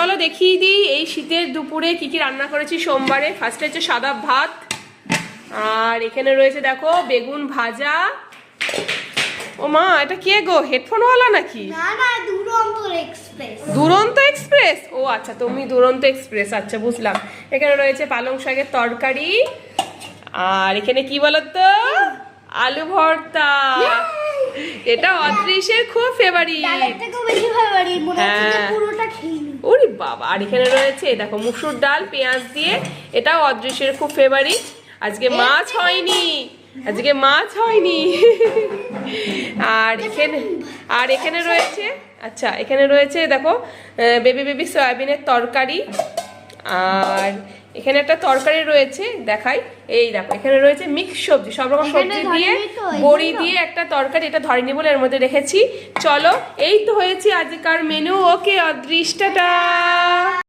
চলো দেখিয়ে দিই এই শীতের দুপুরে কি কি রান্না করেছি সোমবারে। ফার্স্টে হচ্ছে সাদা ভাত আর এখানে রয়েছে দেখো বেগুন ভাজা। ও মা এটা কে গো হেডফোনওয়ালা নাকি? না না দুরন্তর এক্সপ্রেস। দুরন্ত এক্সপ্রেস? ও আচ্ছা তুমি দুরন্ত এক্সপ্রেস আচ্ছা বুঝলাম। এখানে রয়েছে পালং শাকের তরকারি আর এখানে কি বলতো? আলু ভর্তা। এটা অদৃশ্যের খুব ফেভারিট মনে হ্যাঁ। বাবা। আর এখানে রয়েছে দেখো মুসুর ডাল পেঁয়াজ দিয়ে। এটাও অদৃশ্যের খুব ফেভারিট আজকে মাছ হয়নি। আজকে মাছ হয়নি। আর এখানে আর এখানে রয়েছে আচ্ছা এখানে রয়েছে দেখো বেবি বেবি সয়াবিনের তরকারি। আর এখানে একটা তরকারি রয়েছে দেখাই। এই দেখো এখানে রয়েছে মিক্স সবজি সব রকম সবজি দিয়ে বড়ি দিয়ে একটা তরকারি এটা ধরেনি বলে এর মধ্যে রেখেছি। চলো এই তো হয়েছে আজকার মেনু ওকে অদৃষ্টটা।